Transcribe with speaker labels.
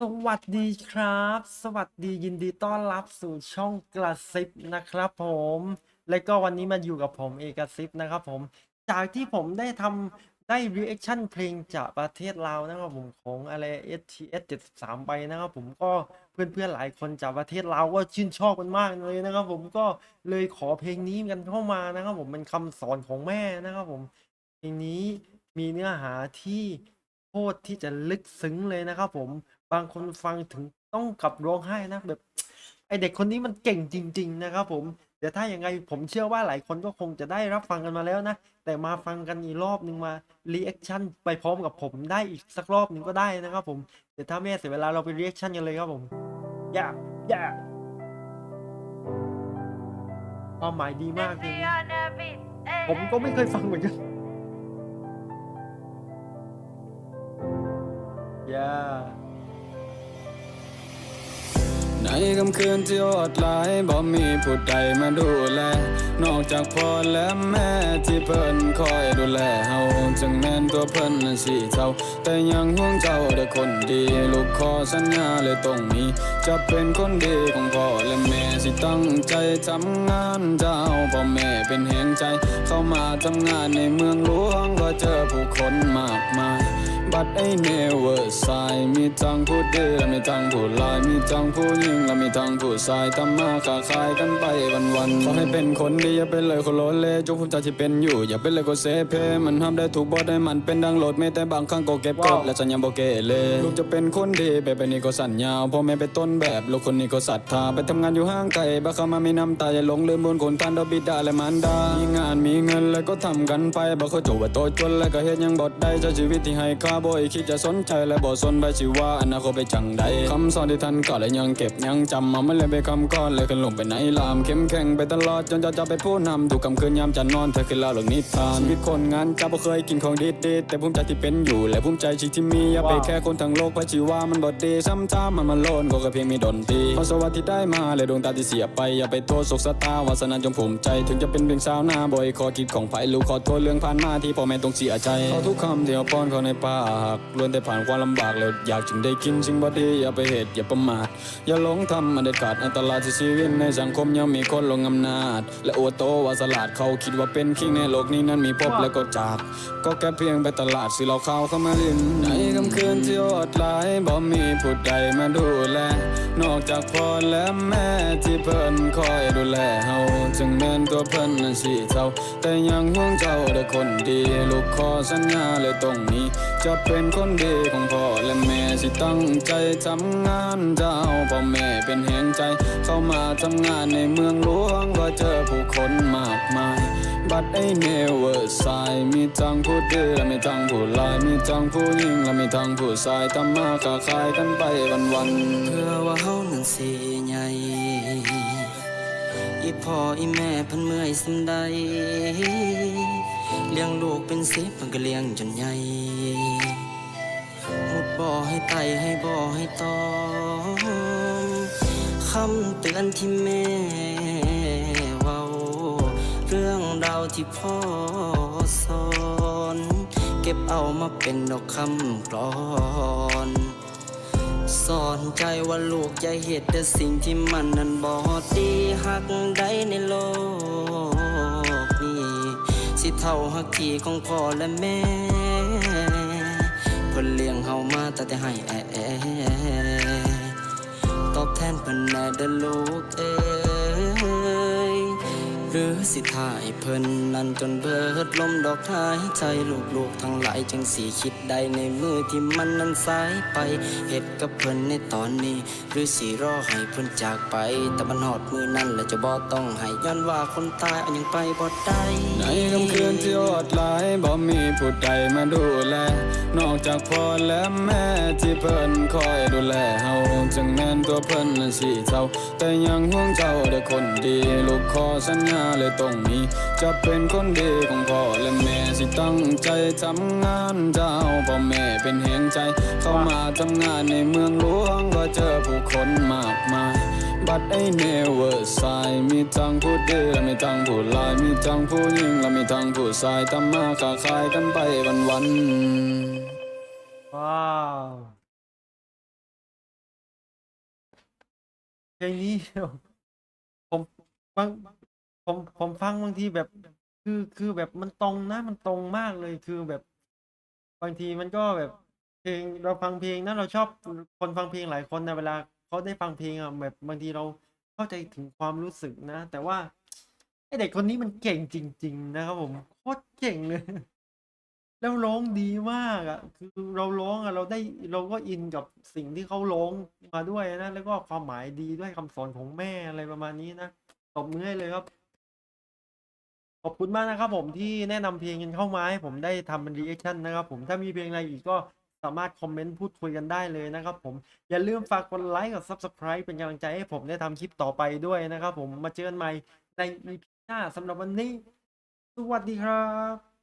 Speaker 1: สวัสดีครับ สวัสดียินดีต้อนรับสู่ช่องกระซิบนะครับผม และก็วันนี้มาอยู่กับผมเอกซิบนะครับผม จากที่ผมได้ทำได้ reaction เพลงจากประเทศลาวนะครับผมของอะไร STS 73 ไปนะครับผมก็เพื่อนๆหลายคนจากประเทศลาวก็ชื่นชอบกันมากเลยนะครับผมก็เลยขอเพลงนี้กันเข้ามานะครับผมเป็นคำสอนของแม่นะครับผมเพลงนี้มีเนื้อหาที่โคตรที่จะลึกซึ้งเลยนะครับผม บางคนฟังถึงต้องกลับร้องไห้นะแบบไอเด็กคนนี้มันเก่งจริง ๆ นะครับผมเดี๋ยวถ้าอย่างไงผมเชื่อว่าหลายคนก็คงจะได้รับฟังกันมาแล้วนะ แต่มาฟังกันอีกรอบหนึ่งมารีแอคชั่นไปพร้อมกับผมได้อีกสักรอบหนึ่งก็ได้นะครับผมเดี๋ยวถ้าไม่เสียเวลาเราไปรีแอคชั่นกันเลยครับผมอย่าอย่าความหมายดีมากเลงนี้ผมก็ไม่เคยฟังเหมือนกันอย่า
Speaker 2: ในคำคืนที่โหดร้ายบ่มีผู้ใดมาดูแล นอกจากพ่อและแม่ที่เพิ่นคอยดูแลเฮาจังแม่นตัวเพิ่นนั้นสิเท่า แต่ยังห่วงเจ้าเด้อคนดี ลูกขอสัญญาเลยตรงนี้ จะเป็นคนดีของพ่อและแม่สิตั้งใจทำงานเจ้าพ่อแม่เป็นแห่งใจ เข้ามาทำงานในเมืองหลวงก็เจอผู้คนมากมาย บัดไอเนเวอร์ไซมีทั้งผู้ดีและมีทั้งผู้ลายมีทั้งผู้หญิงและมีทั้งผู้ชายทำมาค้าขายกันไปวันวันๆขอให้เป็นคนดีอย่าเป็นเลยคนโลเลจงภูมิใจที่เป็นอยู่ อย่าเป็นเลยคนเซเพมันทำได้ถูกบอได้มันเป็นดังโหลดไม่แต่บางครั้งก็เก็บกด
Speaker 1: ว้าว
Speaker 2: และสัญญาบอกเกเลลูกจะเป็นคนดีแบบนี้ก็สัญญาพ่อแม่เป็นต้นแบบลูกคนนี้ก็ศรัทธาไปทำงานอยู่ห้างไกลบ้าเข้ามามีน้ำตาอย่าหลงลืมบุญคุณท่านดอกบิดาและมารดามีงานมีเงินแล้วก็ทำกันไปบ่เขาจบว่าโตจนแล้วก็เฮ็ดหยังบ่ได้ใช้ชีวิตที่ให้ค่าบ่อยคิดจะสนใจและบ่สนไปสิว่าอนาคตไปจังใดคำสอนที่ท่านก็และยังเก็บยังจำมาไมันเลยไปคำก้อนเลยขึ้นลงไปไหนลามเข้มแข็งไปตลอดจนจะจะไปผู้นำทุกคำคืนยามจะนอนเธอคือลาหลงนิทานชีวิตคนงานจะบ่เคยกินของดีๆแต่ภูมิใจที่เป็นอยู่และภูมิใจชีวิตที่มีอย่าไปแค่คนทั้งโลกไปชีว่ามันบ่ดีซ้ำๆมันมันโลนก็แค่เพียงมีดนตรีพรสวรรค์ที่ได้มาและดวงตาที่เสียไปอย่าไปโทษโศกสตาวาสนาจงภูมิใจ ถึงจะเป็นเพียงสาวหน้าบ่อยขอกิดของไผ่ลูกขอโทษเรื่องผ่านมาที่พ่อแม่ต้องเสียใจขอทุกคำที่เอาป้อนเขาในปากล้วนแต่ผ่านความลำบากแล้วอยากจึงได้กินสิ่งบดีอย่าไปเหตุอย่าประมาทอย่าหลงทำมันเด็ดขาดอันตรายที่ชีวิตในสังคมยังมีคนลงอำนาจ และอวดโตว่าสลาดเขาคิดว่าเป็นคิงในโลกนี้นั้นมีพบและก็จาก ก็แค่เพียงไปตลาดซื้อเหล้าขาวเข้ามาลินในค่ำคืนที่โหดร้ายบ่มีผู้ใดมาดูแลนอกจากพ่อและแม่ที่เพิ่นคอยดูแลเฮาถึงแม้นตัวเพิ่นนั้นสิเท่าแต่ยังห่วงเจ้าเด้อคนดี ลูกขอสัญญาเลยตรงนี้จะเป็นคนดีของพ่อและแม่สิตั้งใจทำงานเจ้าพ่อแม่เป็นแห่งใจ เข้ามาทำงานในเมืองหลวงก็เจอผู้คนมากมาย บัดไอเนเวอร์ไซมีทั้งผู้ดีและมีทั้งผู้ลายมีทั้งผู้หญิงและมีทั้งผู้ชายทำมาค้าขายกันไปวันวันๆ
Speaker 3: เพื่อว่าเฮานั้นสิใหญ่อีพ่ออีแม่เพิ่นเมื่อยสำใด เลี้ยงลูกเป็นสิบเพิ่นก็เลี้ยงจนใหญ่หุดบ่อให้ไตให้บ่อให้ตอมคำเตือนที่แม่เว้าเรื่องราวที่พ่อสอนเก็บเอามาเป็นดอกคำกลอนสอนใจว่าลูกอย่าเหตุแต่สิ่งที่มันนั้นบอดีหักใดในโลก สิเท่าหักทีของพ่อและแม่เพิ่นเลี้ยงเฮามาแต่ให้แอแอตอบแทนเพิ่นแน่เด้อลูกเอ้ หรือสิถ่ายเพิ่นนั้นจนเบิดลมดอกหายใจลูกๆทั้งหลายจังสีคิดได้ในมือที่มันนั้นสายไปเหตุกับเพิ่นในตอนนี้ หรือสิรอให้เพิ่นจากไป แต่มันหอดมือนั้นและจะบ่ต้องให้ย้อนว่าคนตายเอายังไปบ่ได้
Speaker 2: ในค่ำคืนที่โหดร้ายบ่มีผู้ใดมาดูแล นอกจากพ่อและแม่ที่เพิ่นคอยดูแลเฮาจึงแม่นตัวเพิ่นนั้นสิเท่าแต่ยังห่วงเจ้าเด้อคนดี ลูกขอสัญญาเลยตรงนี้ จะเป็นคนดีของพ่อและแม่สิตั้งใจทำงานเจ้าพ่อแม่เป็นแห่งใจ เข้ามาทำงานในเมืองหลวงก็เจอผู้คนมากมาย บัดไอเนเวอร์ไซมีทั้งผู้ดีและมีทั้งผู้ลาย มีทั้งผู้หญิงและมีทั้งผู้ชายทำมาค้าขายกันไปวันวัน
Speaker 1: ว้าวเพลงนี้ผมบาง ผมผมฟังบางทีแบบ คือคือแบบมันตรงนะมันตรงมากเลยคือแบบ บางทีมันก็แบบเพลงเราฟังเพลงนะเราชอบคนฟังเพลงหลายคนนะเวลาเขาได้ฟังเพลงอะแบบบางทีเราเข้าใจถึงความรู้สึกนะ แต่ว่าไอเด็กคนนี้มันเก่งจริง ๆ นะครับผมโคตรเก่งเลย แล้วร้องดีมากอะ คือเราร้องอะเราได้เราก็อินกับสิ่งที่เขาร้องมาด้วยนะ แล้วก็ความหมายดีด้วยคำสอนของแม่อะไรประมาณนี้นะตบมือให้เลยครับ ขอบคุณมากนะครับผมที่แนะนำเพลงกันเข้ามาให้ผมได้ทำเป็นรีแอคชั่นนะครับผมถ้ามีเพลงอะไรอีกก็สามารถคอมเมนต์พูดคุยกันได้เลยนะครับผมอย่าลืมฝากกดไลค์กด Subscribe เป็นกำลังใจให้ผมได้ทำคลิปต่อไปด้วยนะครับผมมาเจอกันใหม่ใน EP หน้าสำหรับวันนี้ สวัสดีครับ